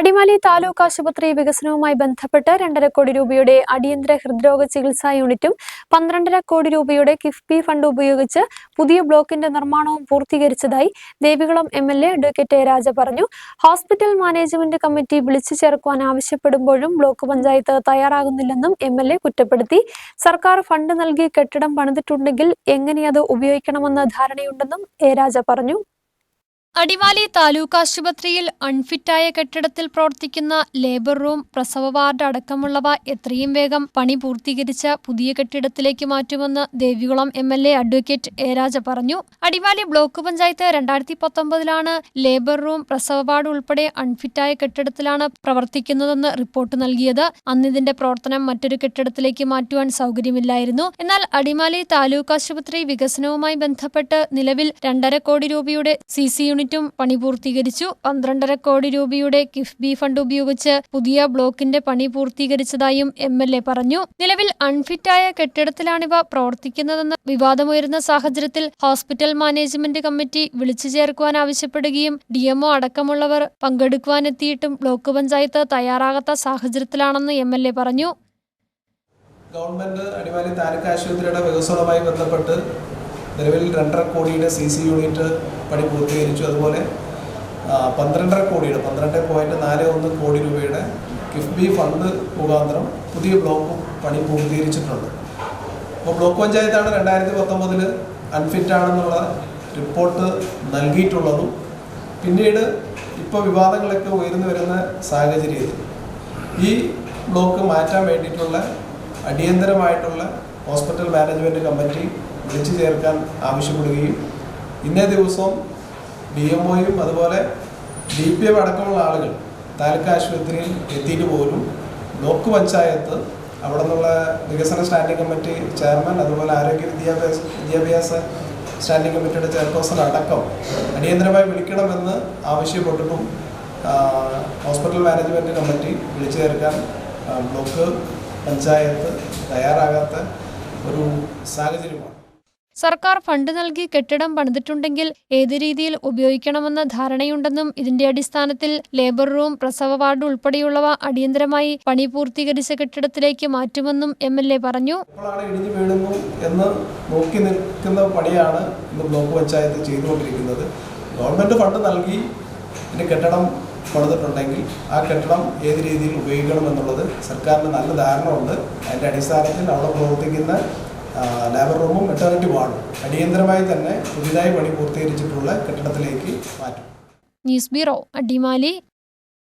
അടിമാലി താലൂക്ക് ആശുപത്രി വികസനവുമായി ബന്ധപ്പെട്ട് രണ്ടര കോടി രൂപയുടെ അടിയന്തര ഹൃദ്രോഗ ചികിത്സാ യൂണിറ്റും പന്ത്രണ്ടര കോടി രൂപയുടെ കിഫ്ബി ഫണ്ട് ഉപയോഗിച്ച് പുതിയ ബ്ലോക്കിന്റെ നിർമ്മാണവും പൂർത്തീകരിച്ചതായി Devikulam M L A advocate Raja പറഞ്ഞു. ഹോസ്പിറ്റൽ മാനേജ്മെന്റ് കമ്മിറ്റി വിളിച്ചു ചേർക്കുവാൻ ആവശ്യപ്പെടുമ്പോഴും ബ്ലോക്ക് പഞ്ചായത്ത് തയ്യാറാകുന്നില്ലെന്നും എം എൽ എ കുറ്റപ്പെടുത്തി. സർക്കാർ ഫണ്ട് നൽകി കെട്ടിടം പണിതിട്ടുണ്ടെങ്കിൽ എങ്ങനെ അത് ഉപയോഗിക്കണമെന്ന് ധാരണയുണ്ടെന്നും എ രാജ പറഞ്ഞു. അടിമാലി താലൂക്ക് ആശുപത്രിയിൽ അൺഫിറ്റായ കെട്ടിടത്തിൽ പ്രവർത്തിക്കുന്ന ലേബർ റൂം പ്രസവ വാർഡ് അടക്കമുള്ളവ എത്രയും വേഗം പണി പൂർത്തീകരിച്ച പുതിയ കെട്ടിടത്തിലേക്ക് മാറ്റുമെന്ന് Devikulam M L A advocate A Raja പറഞ്ഞു. അടിമാലി ബ്ലോക്ക് പഞ്ചായത്ത് രണ്ടായിരത്തി പത്തൊമ്പതിലാണ് ലേബർ റൂം പ്രസവ വാർഡ് ഉൾപ്പെടെ അൺഫിറ്റായ കെട്ടിടത്തിലാണ് പ്രവർത്തിക്കുന്നതെന്ന് റിപ്പോർട്ട് നൽകിയത്. അന്ന് ഇതിന്റെ പ്രവർത്തനം മറ്റൊരു കെട്ടിടത്തിലേക്ക് മാറ്റുവാൻ സൗകര്യമില്ലായിരുന്നു. എന്നാൽ അടിമാലി താലൂക്ക് ആശുപത്രി വികസനവുമായി ബന്ധപ്പെട്ട് നിലവിൽ രണ്ടര കോടി രൂപയുടെ സി സി യൂണിറ്റും പണി പൂർത്തീകരിച്ചു. പന്ത്രണ്ടര കോടി രൂപയുടെ കിഫ്ബി ഫണ്ട് ഉപയോഗിച്ച് പുതിയ ബ്ലോക്കിന്റെ പണി പൂർത്തീകരിച്ചതായും എം പറഞ്ഞു. നിലവിൽ അൺഫിറ്റായ കെട്ടിടത്തിലാണിവ പ്രവർത്തിക്കുന്നതെന്ന് വിവാദമുയരുന്ന സാഹചര്യത്തിൽ ഹോസ്പിറ്റൽ മാനേജ്മെന്റ് കമ്മിറ്റി വിളിച്ചു ചേർക്കുവാൻ ആവശ്യപ്പെടുകയും ഡിഎംഒ അടക്കമുള്ളവർ പങ്കെടുക്കുവാനെത്തിയിട്ടും ബ്ലോക്ക് പഞ്ചായത്ത് തയ്യാറാകാത്ത സാഹചര്യത്തിലാണെന്ന് എ പറഞ്ഞു. ഗവൺമെന്റ് അടിമാലി താലൂക്ക് ആശുപത്രിയുടെ വികസനവുമായി ബന്ധപ്പെട്ട് നിലവിൽ രണ്ടര കോടിയുടെ സി സി യൂണിറ്റ് പണി പൂർത്തീകരിച്ചു. അതുപോലെ പന്ത്രണ്ടര കോടിയുടെ പന്ത്രണ്ട് പോയിന്റ് നാല് ഒന്ന് കോടി രൂപയുടെ കിഫ്ബി ഫണ്ട് മുഖാന്തരം പുതിയ ബ്ലോക്ക് പണി പൂർത്തീകരിച്ചിട്ടുണ്ട്. അപ്പോൾ ബ്ലോക്ക് പഞ്ചായത്താണ് രണ്ടായിരത്തി പത്തൊമ്പതിൽ അൺഫിറ്റ് ആണെന്നുള്ള റിപ്പോർട്ട് നൽകിയിട്ടുള്ളതും പിന്നീട് ഇപ്പോൾ വിവാദങ്ങളൊക്കെ ഉയർന്നു വരുന്ന സാഹചര്യത്തിൽ ഈ ബ്ലോക്ക് മാറ്റാൻ വേണ്ടിയിട്ടുള്ള അടിയന്തരമായിട്ടുള്ള ഹോസ്പിറ്റൽ മാനേജ്മെന്റ് കമ്മിറ്റി വിളിച്ചു ചേർക്കാൻ ആവശ്യപ്പെടുകയും ഇന്നേ ദിവസം ഡി എം ഒയും അതുപോലെ ഡി പി എം അടക്കമുള്ള ആളുകൾ താലൂക്ക് ആശുപത്രിയിൽ എത്തിയിട്ട് പോലും ബ്ലോക്ക് പഞ്ചായത്ത് അവിടെ നിന്നുള്ള വികസന സ്റ്റാൻഡിംഗ് കമ്മിറ്റി ചെയർമാൻ അതുപോലെ ആരോഗ്യ വിദ്യാഭ്യാസ വിദ്യാഭ്യാസ സ്റ്റാൻഡിംഗ് കമ്മിറ്റിയുടെ ചെയർപേഴ്സൺ അടക്കം അടിയന്തരമായി വിളിക്കണമെന്ന് ആവശ്യപ്പെട്ടിട്ടും ഹോസ്പിറ്റൽ മാനേജ്മെന്റ് കമ്മിറ്റി വിളിച്ചു ചേർക്കാൻ ബ്ലോക്ക് പഞ്ചായത്ത് തയ്യാറാകാത്ത ഒരു സാഹചര്യമാണ്. സർക്കാർ ഫണ്ട് നൽകി കെട്ടിടം പണിതിട്ടുണ്ടെങ്കിൽ ഏത് രീതിയിൽ ഉപയോഗിക്കണമെന്ന ധാരണയുണ്ടെന്നും ഇതിന്റെ അടിസ്ഥാനത്തിൽ ലേബർ റൂം പ്രസവ വാർഡ് ഉൾപ്പെടെയുള്ളവ അടിയന്തരമായി പണി പൂർത്തീകരിച്ച കെട്ടിടത്തിലേക്ക് മാറ്റുമെന്നും എം എൽ എ പറഞ്ഞു. എന്ന് നോക്കി നിൽക്കുന്ന പണിയാണ് ബ്ലോക്ക് പഞ്ചായത്ത് ചെയ്തുകൊണ്ടിരിക്കുന്നത്. ഗവൺമെന്റ് ഫണ്ട് നൽകി കെട്ടിടം പണിതിട്ടുണ്ടെങ്കിൽ ആ കെട്ടിടം ഏത് രീതിയിൽ ഉപയോഗിക്കണം എന്നുള്ളത് സർക്കാരിന് നല്ല ധാരണ ഉണ്ട്. അതിന്റെ അടിസ്ഥാനത്തിൽ അവിടെ പ്രവർത്തിക്കുന്ന ലേബർ റൂമും മെറ്റേണിറ്റി വാർഡും അടിയന്തരമായി തന്നെ പുതിയതായി പണി പൂർത്തീകരിച്ചിട്ടുള്ള കെട്ടിടത്തിലേക്ക് മാറ്റും. News bureau Adimali.